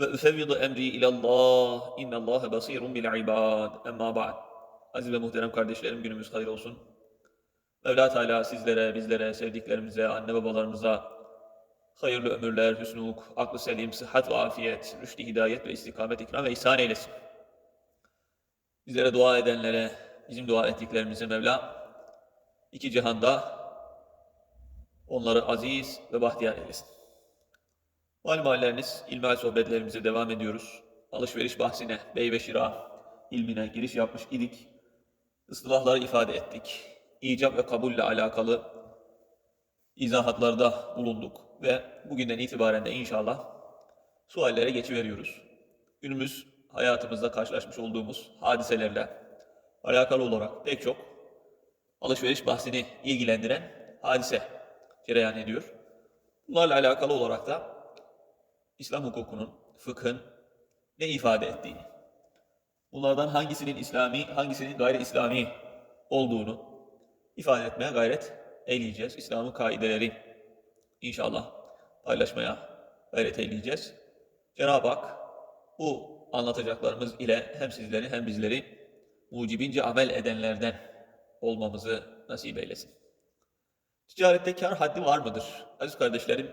ve üfevvidu emri ilallah innallâhe basirun bil ibad emma ba'd Aziz ve muhterem kardeşlerim günümüz hayır olsun. Mevla Teala sizlere, bizlere, sevdiklerimize, anne babalarımıza hayırlı ömürler, hüsnü huk, aklı selim, sıhhat ve afiyet, rüştü hidayet ve istikamet ikram ve ihsan eylesin. Bizlere dua edenlere, bizim dua ettiklerimize Mevla iki cihanda onları aziz ve bahtiyar eylesin. Malum halleriniz, ilmihal sohbetlerimize devam ediyoruz. Alışveriş bahsine, bey ve şira ilmine giriş yapmış idik. Islahları ifade ettik. İcap ve kabulle alakalı izahatlarda bulunduk ve bugünden itibaren de inşallah suallere geçiveriyoruz. Günümüz hayatımızda karşılaşmış olduğumuz hadiselerle alakalı olarak pek çok alışveriş bahsini ilgilendiren hadise cereyan ediyor. Bunlarla alakalı olarak da İslam hukukunun, fıkhın ne ifade ettiğini, bunlardan hangisinin İslami, hangisinin gayri İslami olduğunu ifade etmeye gayret eyleyeceğiz. İslam'ın kaideleri inşallah paylaşmaya gayret eyleyeceğiz. Cenab-ı Hak bu anlatacaklarımız ile hem sizleri hem bizleri mucibince amel edenlerden olmamızı nasip eylesin. Ticarette kar haddi var mıdır? Aziz kardeşlerim,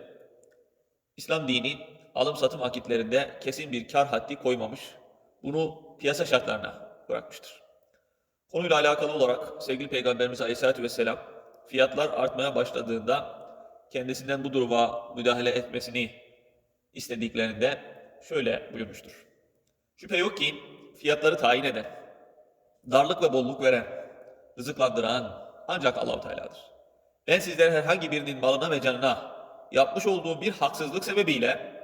İslam dini alım satım akitlerinde kesin bir kar haddi koymamış. Bunu piyasa şartlarına bırakmıştır. Konuyla alakalı olarak sevgili Peygamberimiz Aleyhisselatü Vesselam fiyatlar artmaya başladığında kendisinden bu duruma müdahale etmesini istediklerinde şöyle buyurmuştur. Şüphe yok ki fiyatları tayin eden, darlık ve bolluk veren, rızıklandıran ancak Allahu Teala'dır. Ben sizlere herhangi birinin malına ve canına yapmış olduğum bir haksızlık sebebiyle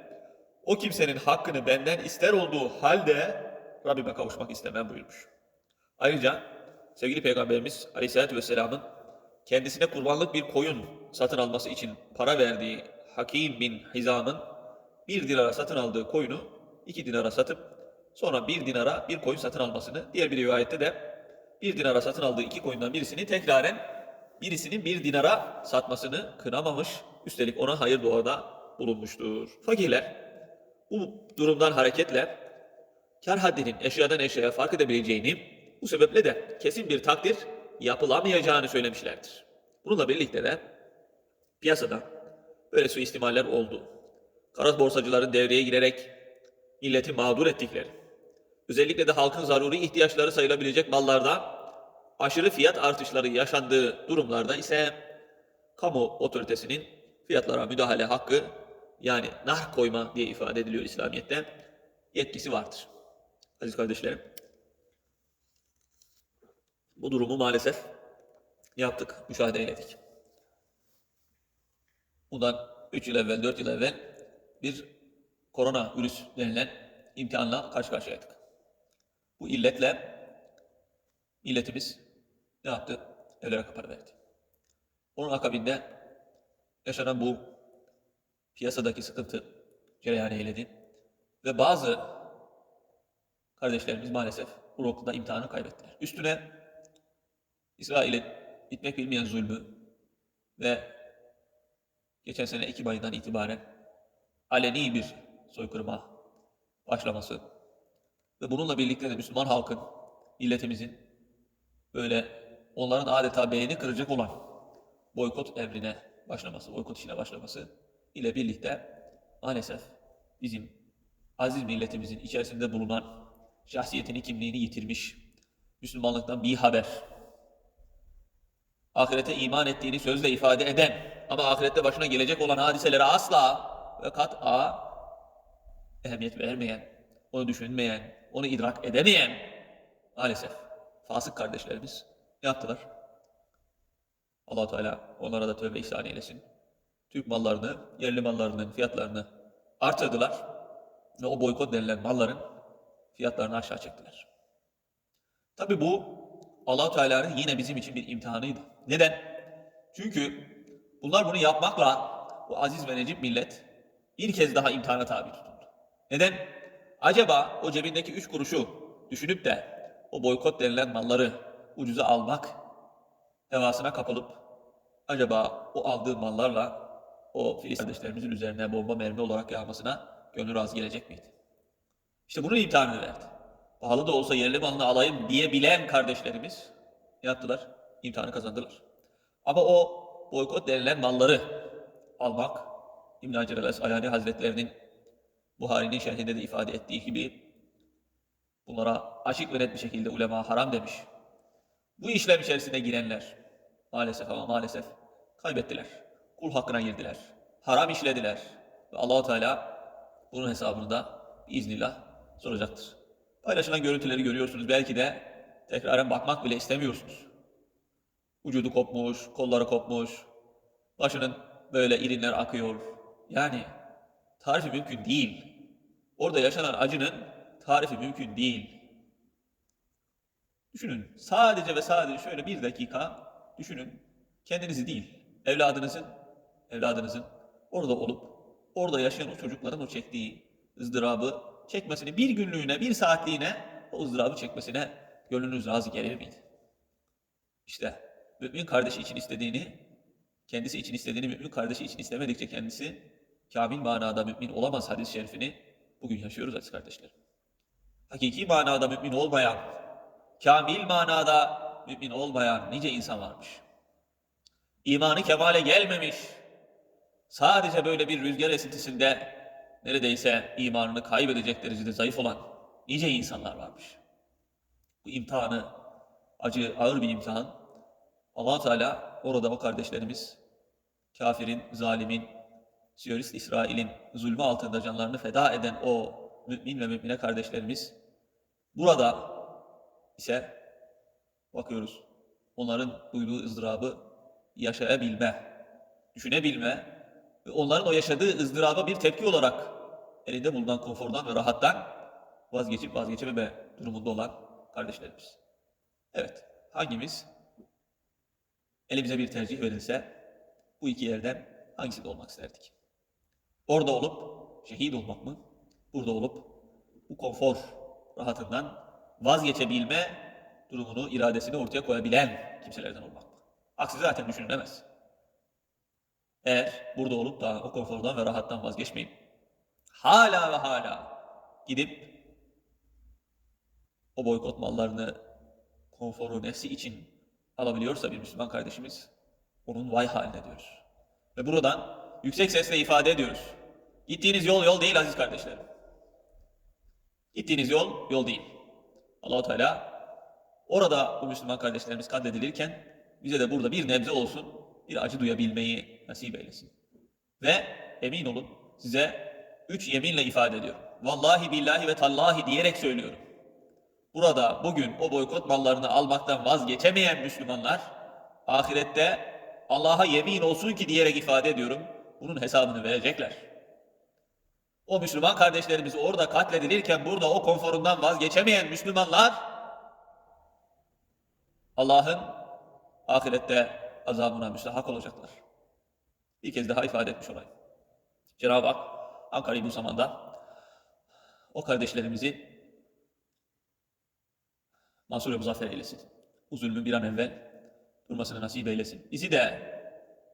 o kimsenin hakkını benden ister olduğu halde Rabbime kavuşmak istemem buyurmuş. Ayrıca sevgili Peygamberimiz Aleyhisselatü Vesselam'ın kendisine kurbanlık bir koyun satın alması için para verdiği Hakim bin Hizam'ın bir dinara satın aldığı koyunu iki dinara satıp sonra bir dinara bir koyun satın almasını, diğer bir rivayette de bir dinara satın aldığı iki koyundan birisini tekraren birisinin bir dinara satmasını kınamamış, üstelik ona hayır duada bulunmuştur. Fakirler bu durumdan hareketle kar haddinin eşyadan eşyaya fark edebileceğini, bu sebeple de kesin bir takdir yapılamayacağını söylemişlerdir. Bununla birlikte de piyasada böyle suistimaller oldu. Kara borsacıların devreye girerek milleti mağdur ettikleri, özellikle de halkın zaruri ihtiyaçları sayılabilecek mallarda aşırı fiyat artışları yaşandığı durumlarda ise kamu otoritesinin fiyatlara müdahale hakkı yani nar koyma diye ifade ediliyor İslamiyet'te yetkisi vardır. Aziz kardeşlerim, bu durumu maalesef yaptık? Müşahede eyledik. Bundan 3 yıl evvel, 4 yıl evvel bir korona virüs denilen imtihanla karşı karşıyaydık. Bu illetle milletimiz ne yaptı? Evlere kapanıverdi. Onun akabinde yaşanan bu piyasadaki sıkıntı cereyan eyledi. Ve bazı kardeşlerimiz maalesef bu noktada imtihanı kaybettiler. Üstüne İsrail'in bitmek bilmeyen zulmü ve geçen sene Ekim ayından itibaren aleni bir soykırıma başlaması ve bununla birlikte de Müslüman halkın, milletimizin böyle onların adeta beğeni kıracak olan boykot emrine başlaması, boykot işine başlaması ile birlikte maalesef bizim aziz milletimizin içerisinde bulunan şahsiyetini, kimliğini yitirmiş, Müslümanlıktan bir haber, ahirete iman ettiğini sözle ifade eden ama ahirette başına gelecek olan hadiselere asla ve kat'a ehemmiyet vermeyen, onu düşünmeyen, onu idrak edemeyen maalesef fasık kardeşlerimiz ne yaptılar? allah Teala onlara da tövbe ihsan eylesin. Türk mallarını, yerli mallarının fiyatlarını artırdılar ve o boykot denilen malların fiyatlarını aşağı çektiler. Tabi bu allah Teala'nın yine bizim için bir imtihanıydı. Neden? Çünkü bunlar bunu yapmakla bu aziz ve necip millet bir kez daha imtihana tabi tutuldu. Neden? Acaba o cebindeki üç kuruşu düşünüp de o boykot denilen malları ucuza almak hevasına kapılıp acaba o aldığı mallarla o Filistin kardeşlerimizin üzerine bomba mermi olarak yağmasına gönlü razı gelecek miydi? İşte bunun imtihanını verdi. Pahalı da olsa yerli malını alayım diyebilen kardeşlerimiz ne yaptılar? İmtihanı kazandılar. Ama o boykot denilen malları almak İbn Hacer el-Asqalani Hazretlerinin Buhari'nin şerhinde de ifade ettiği gibi bunlara açık ve net bir şekilde ulema haram demiş. Bu işlem içerisine girenler maalesef ama maalesef kaybettiler. Kul hakkına girdiler. Haram işlediler. Ve Allahu Teala bunun hesabını da biiznillah soracaktır. Paylaşılan görüntüleri görüyorsunuz. Belki de tekraren bakmak bile istemiyorsunuz. Vücudu kopmuş, kolları kopmuş, başının böyle irinler akıyor. Yani tarifi mümkün değil. Orada yaşanan acının tarifi mümkün değil. Düşünün. Sadece ve sadece şöyle bir dakika düşünün. Kendinizi değil, evladınızın, evladınızın orada olup orada yaşayan o çocukların o çektiği ızdırabı çekmesini bir günlüğüne, bir saatliğine o ızdırabı çekmesine gönlünüz razı gelir miydi? İşte mümin kardeşi için istediğini, kendisi için istediğini mümin kardeşi için istemedikçe kendisi kamil manada mümin olamaz hadis-i şerifini bugün yaşıyoruz aziz kardeşlerim. Hakiki manada mümin olmayan, kamil manada mümin olmayan nice insan varmış. İmanı kemale gelmemiş, sadece böyle bir rüzgar esintisinde neredeyse imanını kaybedecek derecede zayıf olan nice insanlar varmış. Bu imtihanı, acı, ağır bir imtihan. allah Teala orada o kardeşlerimiz, kafirin, zalimin, Siyonist İsrail'in zulmü altında canlarını feda eden o mümin ve mümine kardeşlerimiz, burada ise bakıyoruz, onların duyduğu ızdırabı yaşayabilme, düşünebilme onların o yaşadığı ızdıraba bir tepki olarak elinde bulunan konfordan ve rahattan vazgeçip vazgeçememe durumunda olan kardeşlerimiz. Evet, hangimiz elimize bir tercih verilse bu iki yerden hangisinde olmak isterdik? Orada olup şehit olmak mı? Burada olup bu konfor rahatından vazgeçebilme durumunu, iradesini ortaya koyabilen kimselerden olmak mı? Aksi zaten düşünülemez. Eğer burada olup da o konfordan ve rahattan vazgeçmeyip hala ve hala gidip o boykot mallarını konforu nefsi için alabiliyorsa bir Müslüman kardeşimiz onun vay haline diyoruz. Ve buradan yüksek sesle ifade ediyoruz. Gittiğiniz yol yol değil aziz kardeşlerim. Gittiğiniz yol yol değil. Allahu Teala orada bu Müslüman kardeşlerimiz katledilirken bize de burada bir nebze olsun bir acı duyabilmeyi nasip eylesin. Ve emin olun size üç yeminle ifade ediyorum. Vallahi billahi ve tallahi diyerek söylüyorum. Burada bugün o boykot mallarını almaktan vazgeçemeyen Müslümanlar ahirette Allah'a yemin olsun ki diyerek ifade ediyorum. Bunun hesabını verecekler. O Müslüman kardeşlerimiz orada katledilirken burada o konforundan vazgeçemeyen Müslümanlar Allah'ın ahirette azabına müstahak olacaklar. Bir kez daha ifade etmiş olayım. Cenab-ı Hak Ankara'yı bu zamanda o kardeşlerimizi mansur ve muzaffer eylesin. Bu zulmün bir an evvel durmasını nasip eylesin. Bizi de,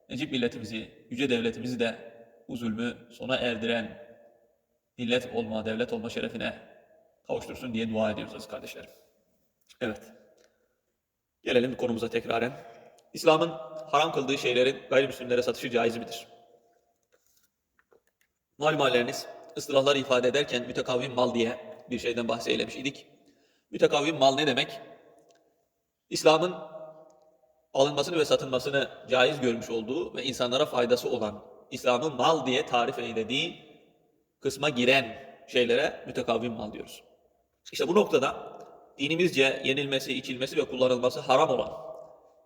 Necip milletimizi, yüce devletimizi de bu zulmü sona erdiren millet olma, devlet olma şerefine kavuştursun diye dua ediyoruz aziz kardeşlerim. Evet. Gelelim konumuza tekraren. İslam'ın haram kıldığı şeylerin gayrimüslimlere satışı caiz midir? Malum halleriniz, ıstılahları ifade ederken mütekavvim mal diye bir şeyden bahseylemiş idik. Mütekavvim mal ne demek? İslam'ın alınmasını ve satılmasını caiz görmüş olduğu ve insanlara faydası olan İslam'ın mal diye tarif eylediği kısma giren şeylere mütekavvim mal diyoruz. İşte bu noktada dinimizce yenilmesi, içilmesi ve kullanılması haram olan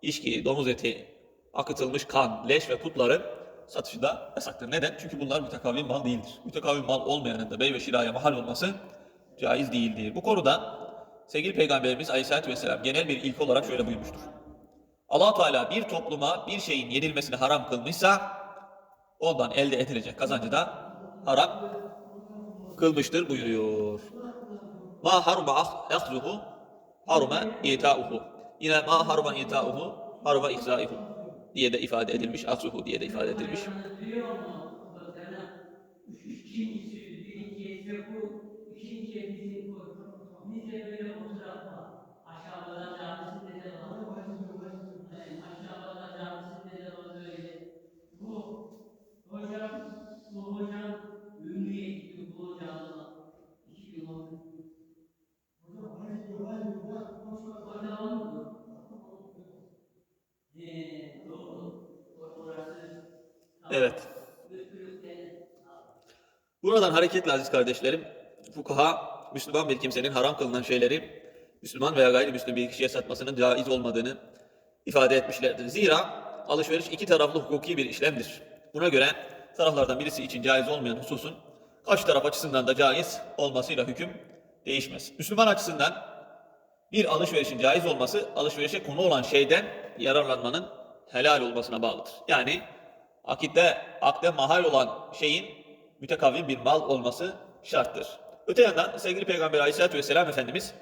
içki, domuz eti, akıtılmış kan, leş ve putların satışı da yasaktır. Neden? Çünkü bunlar mütekavvim mal değildir. Mütekavvim mal olmayanın da bey ve şiraya mahal olması caiz değildir. Bu konuda sevgili Peygamberimiz Aleyhisselatü Vesselam genel bir ilk olarak şöyle buyurmuştur. allah Teala bir topluma bir şeyin yenilmesini haram kılmışsa ondan elde edilecek kazancı da haram kılmıştır buyuruyor. Ma haruma ahzuhu haruma itauhu. Yine ma haruma itauhu haruma ihzaihu diye de ifade edilmiş. Ahzuhu diye de ifade edilmiş. Evet. Buradan hareketle aziz kardeşlerim, fukaha Müslüman bir kimsenin haram kılınan şeyleri Müslüman veya gayrimüslim bir kişiye satmasının caiz olmadığını ifade etmişlerdir. Zira alışveriş iki taraflı hukuki bir işlemdir. Buna göre taraflardan birisi için caiz olmayan hususun karşı taraf açısından da caiz olmasıyla hüküm değişmez. Müslüman açısından bir alışverişin caiz olması alışverişe konu olan şeyden yararlanmanın helal olmasına bağlıdır. Yani akitte, akde mahal olan şeyin mütekavvim bir mal olması şarttır. Öte yandan sevgili Peygamber Aleyhisselatü Vesselam Efendimiz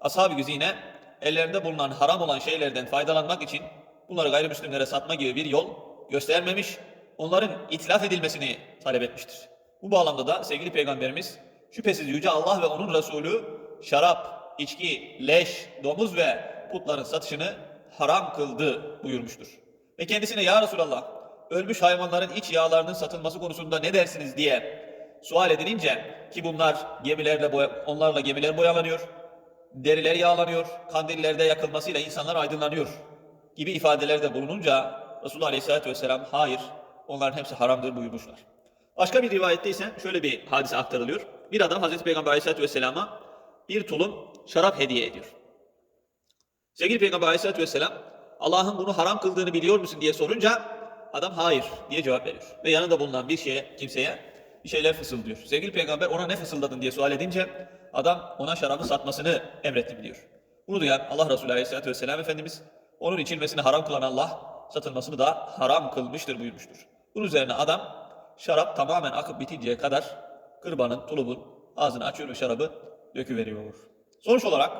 ashab-ı güzine ellerinde bulunan haram olan şeylerden faydalanmak için bunları gayrimüslimlere satma gibi bir yol göstermemiş, onların itlaf edilmesini talep etmiştir. Bu bağlamda da sevgili Peygamberimiz şüphesiz Yüce Allah ve onun Resulü şarap, içki, leş, domuz ve putların satışını haram kıldı buyurmuştur. Ve kendisine ya Resulallah ölmüş hayvanların iç yağlarının satılması konusunda ne dersiniz diye sual edilince ki bunlar gemilerle boya, onlarla gemiler boyalanıyor, deriler yağlanıyor, kandillerde yakılmasıyla insanlar aydınlanıyor gibi ifadelerde bulununca Resulullah Aleyhisselatü Vesselam hayır onların hepsi haramdır buyurmuşlar. Başka bir rivayette ise şöyle bir hadise aktarılıyor. Bir adam Hazreti Peygamber Aleyhisselatü Vesselam'a bir tulum şarap hediye ediyor. Sevgili Peygamber Aleyhisselatü Vesselam Allah'ın bunu haram kıldığını biliyor musun diye sorunca adam hayır diye cevap veriyor. Ve yanında bulunan bir şeye, kimseye bir şeyler fısıldıyor. Sevgili Peygamber ona ne fısıldadın diye sual edince adam ona şarabı satmasını emrettim diyor. Bunu duyan Allah Resulü Aleyhisselatü Vesselam Efendimiz onun içilmesini haram kılan Allah satılmasını da haram kılmıştır buyurmuştur. Bunun üzerine adam şarap tamamen akıp bitinceye kadar kırbanın, tulubun ağzını açıyor ve şarabı döküveriyor. Sonuç olarak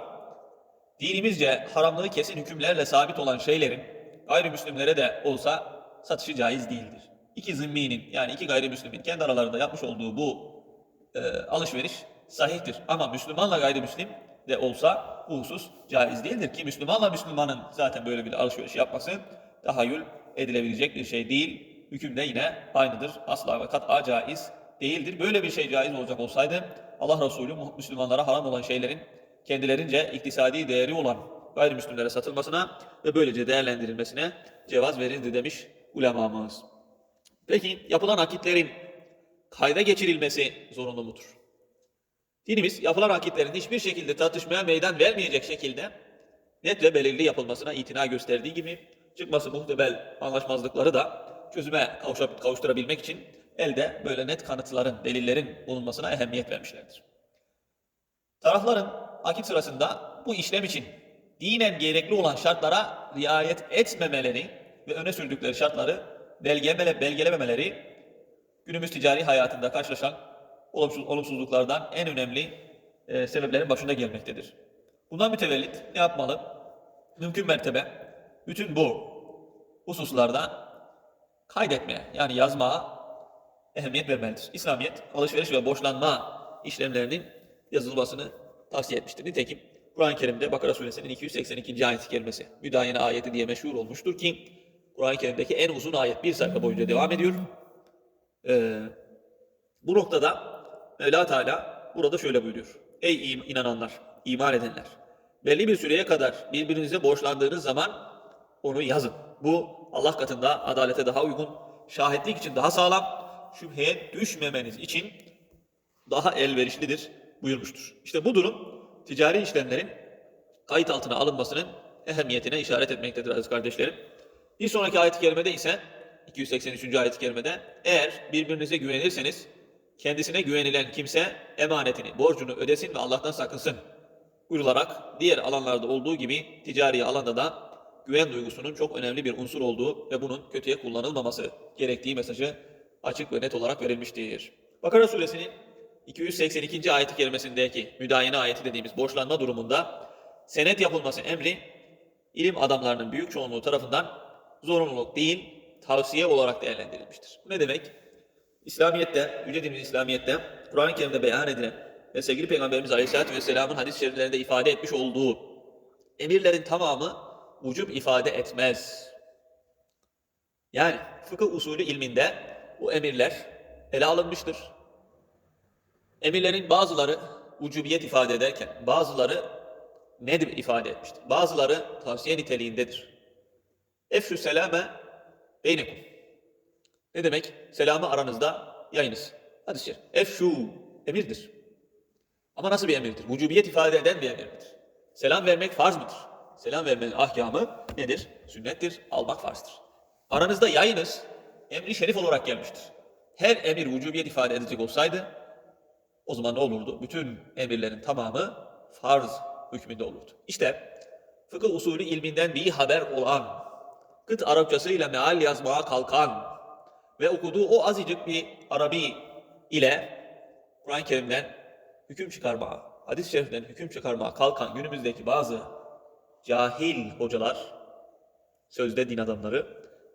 dinimizce haramlığı kesin hükümlerle sabit olan şeylerin gayrimüslimlere de olsa satışı caiz değildir. İki zimminin yani iki gayrimüslimin kendi aralarında yapmış olduğu bu e, alışveriş sahihtir. Ama Müslümanla gayrimüslim de olsa bu husus caiz değildir ki Müslümanla Müslümanın zaten böyle bir alışveriş yapması tahayyül edilebilecek bir şey değil. Hüküm de yine aynıdır. Asla ve kat'a caiz değildir. Böyle bir şey caiz olacak olsaydı Allah Resulü Müslümanlara haram olan şeylerin kendilerince iktisadi değeri olan gayrimüslimlere satılmasına ve böylece değerlendirilmesine cevaz verildi demiş ulemamız. Peki yapılan akitlerin kayda geçirilmesi zorunlu mudur? Dinimiz yapılan akitlerin hiçbir şekilde tartışmaya meydan vermeyecek şekilde net ve belirli yapılmasına itina gösterdiği gibi çıkması muhtemel anlaşmazlıkları da çözüme kavuşturabilmek için elde böyle net kanıtların, delillerin bulunmasına ehemmiyet vermişlerdir. Tarafların akit sırasında bu işlem için dinen gerekli olan şartlara riayet etmemeleri ve öne sürdükleri şartları belgemele, belgelememeleri günümüz ticari hayatında karşılaşan olumsuz, olumsuzluklardan en önemli e, sebeplerin başında gelmektedir. Bundan mütevellit ne yapmalı? Mümkün mertebe bütün bu hususlarda kaydetmeye yani yazmaya ehemmiyet vermelidir. İslamiyet alışveriş ve borçlanma işlemlerinin yazılmasını tavsiye etmiştir. Nitekim Kur'an-ı Kerim'de Bakara suresinin 282. ayet-i kerimesi müdahale ayeti diye meşhur olmuştur ki Kur'an-ı Kerim'deki en uzun ayet bir sayfa boyunca devam ediyor. Ee, bu noktada Mevla Teala burada şöyle buyuruyor. Ey inananlar, iman edenler. Belli bir süreye kadar birbirinize borçlandığınız zaman onu yazın. Bu Allah katında adalete daha uygun, şahitlik için daha sağlam, şüpheye düşmemeniz için daha elverişlidir buyurmuştur. İşte bu durum ticari işlemlerin kayıt altına alınmasının ehemmiyetine işaret etmektedir aziz kardeşlerim. Bir sonraki ayet-i kerimede ise 283. ayet-i kerimede eğer birbirinize güvenirseniz kendisine güvenilen kimse emanetini, borcunu ödesin ve Allah'tan sakınsın. Buyurularak diğer alanlarda olduğu gibi ticari alanda da güven duygusunun çok önemli bir unsur olduğu ve bunun kötüye kullanılmaması gerektiği mesajı açık ve net olarak verilmiştir. Bakara suresinin 282. ayet-i kerimesindeki müdayene ayeti dediğimiz borçlanma durumunda senet yapılması emri ilim adamlarının büyük çoğunluğu tarafından zorunluluk değil, tavsiye olarak değerlendirilmiştir. Bu ne demek? İslamiyet'te, Yüce Dinimiz İslamiyet'te, Kur'an-ı Kerim'de beyan edilen ve sevgili Peygamberimiz Aleyhisselatü Vesselam'ın hadis-i şeriflerinde ifade etmiş olduğu emirlerin tamamı vücub ifade etmez. Yani fıkıh usulü ilminde bu emirler ele alınmıştır. Emirlerin bazıları vücubiyet ifade ederken bazıları nedir ifade etmiştir. Bazıları tavsiye niteliğindedir. Efşü selame beynekum. Ne demek? Selamı aranızda yayınız. Hadis-i şerif. Efşu emirdir. Ama nasıl bir emirdir? Vücubiyet ifade eden bir emirdir. Selam vermek farz mıdır? Selam vermenin ahkamı nedir? Sünnettir, almak farzdır. Aranızda yayınız emri şerif olarak gelmiştir. Her emir vücubiyet ifade edecek olsaydı o zaman ne olurdu? Bütün emirlerin tamamı farz hükmünde olurdu. İşte fıkıh usulü ilminden bir haber olan, kıt Arapçasıyla meal yazmaya kalkan ve okuduğu o azıcık bir Arabi ile Kur'an-ı Kerim'den hüküm çıkarmaya, hadis-i şeriften hüküm çıkarmaya kalkan günümüzdeki bazı cahil hocalar, sözde din adamları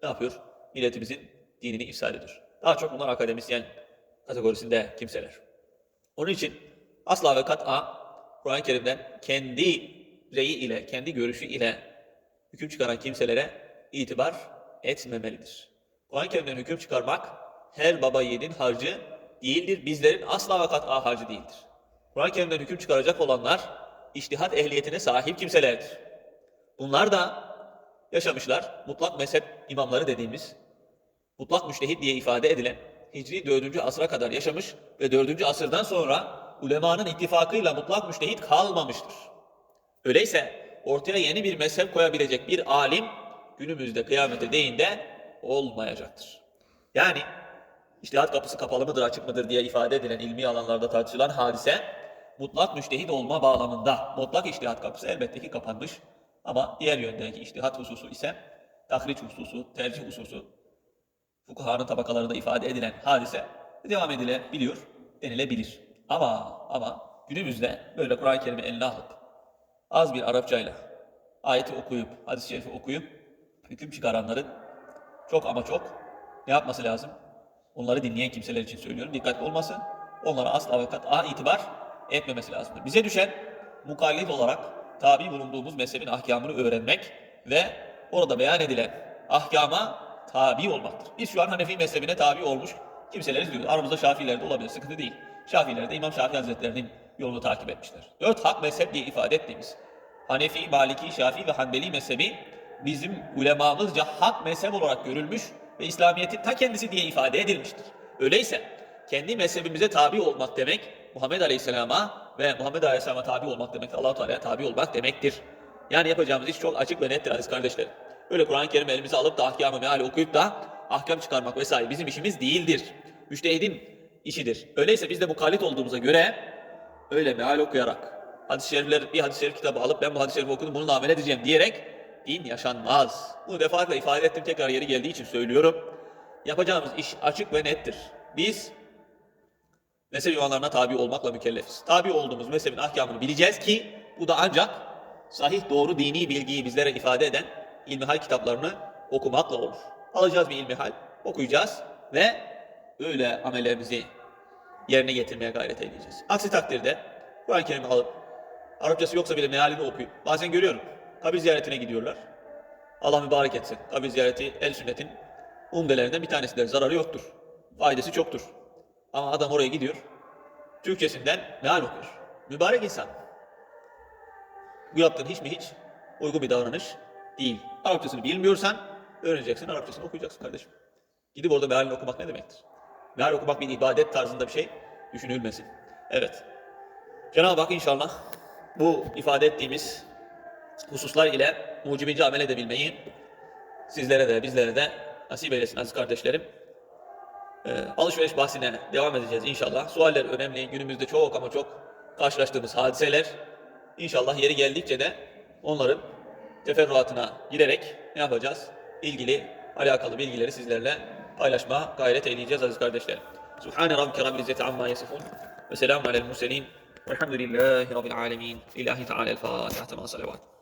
ne yapıyor? Milletimizin dinini ifsad ediyor. Daha çok bunlar akademisyen kategorisinde kimseler. Onun için asla ve kat'a Kur'an-ı Kerim'den kendi reyi ile, kendi görüşü ile hüküm çıkaran kimselere itibar etmemelidir. Kur'an-ı Kerim'den hüküm çıkarmak her baba yiğidin harcı değildir. Bizlerin asla ve kat'a harcı değildir. Kur'an-ı Kerim'den hüküm çıkaracak olanlar iştihat ehliyetine sahip kimselerdir. Bunlar da yaşamışlar. Mutlak mezhep imamları dediğimiz mutlak müştehit diye ifade edilen Hicri 4. asra kadar yaşamış ve 4. asırdan sonra ulemanın ittifakıyla mutlak müştehit kalmamıştır. Öyleyse ortaya yeni bir mezhep koyabilecek bir alim günümüzde kıyamete değinde olmayacaktır. Yani iştihat kapısı kapalı mıdır açık mıdır diye ifade edilen ilmi alanlarda tartışılan hadise mutlak müştehit olma bağlamında mutlak iştihat kapısı elbette ki kapanmış ama diğer yöndeki iştihat hususu ise tahriç hususu, tercih hususu, fukahanın tabakalarında ifade edilen hadise devam edilebiliyor, denilebilir. Ama ama günümüzde böyle Kur'an-ı Kerim'i eline alıp az bir Arapçayla ayeti okuyup, hadis-i şerifi okuyup hüküm çıkaranların çok ama çok ne yapması lazım? Onları dinleyen kimseler için söylüyorum. Dikkatli olması, onlara asla ve kat'a itibar etmemesi lazımdır. Bize düşen mukallit olarak tabi bulunduğumuz mezhebin ahkamını öğrenmek ve orada beyan edilen ahkama tabi olmaktır. Biz şu an Hanefi mezhebine tabi olmuş kimseleriz diyoruz. Aramızda Şafiiler de olabilir, sıkıntı değil. Şafiiler de İmam Şafii Hazretlerinin yolunu takip etmişler. Dört hak mezhep diye ifade ettiğimiz Hanefi, Maliki, Şafii ve Hanbeli mezhebi bizim ulemamızca hak mezhep olarak görülmüş ve İslamiyet'in ta kendisi diye ifade edilmiştir. Öyleyse kendi mezhebimize tabi olmak demek Muhammed Aleyhisselam'a ve Muhammed Aleyhisselam'a tabi olmak demek Allah-u Teala'ya tabi olmak demektir. Yani yapacağımız iş çok açık ve nettir aziz kardeşlerim. Öyle Kur'an-ı Kerim elimize alıp da ahkamı meali okuyup da ahkam çıkarmak vesaire bizim işimiz değildir. Müştehidin işidir. Öyleyse biz de mukallit olduğumuza göre öyle meal okuyarak hadis-i şerifler, bir hadis-i şerif kitabı alıp ben bu hadis-i şerifi okudum bununla amel edeceğim diyerek din yaşanmaz. Bunu defaatle ifade ettim tekrar yeri geldiği için söylüyorum. Yapacağımız iş açık ve nettir. Biz mezhep imamlarına tabi olmakla mükellefiz. Tabi olduğumuz mezhebin ahkamını bileceğiz ki bu da ancak sahih doğru dini bilgiyi bizlere ifade eden ilmihal kitaplarını okumakla olur. Alacağız bir ilmihal, okuyacağız ve öyle amellerimizi yerine getirmeye gayret edeceğiz. Aksi takdirde Kur'an-ı Kerim'i alıp Arapçası yoksa bile mealini okuyup bazen görüyorum kabir ziyaretine gidiyorlar. Allah mübarek etsin. Kabir ziyareti el sünnetin umdelerinden bir tanesidir. Zararı yoktur. Faydası çoktur. Ama adam oraya gidiyor. Türkçesinden meal okuyor. Mübarek insan. Bu yaptığın hiç mi hiç uygun bir davranış değil. Arapçasını bilmiyorsan öğreneceksin, Arapçasını okuyacaksın kardeşim. Gidip orada mealini okumak ne demektir? Meal okumak bir ibadet tarzında bir şey düşünülmesin. Evet. Cenab-ı Hak inşallah bu ifade ettiğimiz hususlar ile mucibince amel edebilmeyi sizlere de bizlere de nasip eylesin aziz kardeşlerim. Ee, alışveriş bahsine devam edeceğiz inşallah. Sualler önemli. Günümüzde çok ama çok karşılaştığımız hadiseler. İnşallah yeri geldikçe de onların teferruatına girerek ne yapacağız? İlgili, alakalı bilgileri sizlerle paylaşmaya gayret edeceğiz aziz kardeşlerim. Subhane rabbike rabbil izzeti amma yasifun ve selamun alel murselin velhamdülillahi rabbil alemin. İlahi Teala'l Fatiha. Tamam salavat.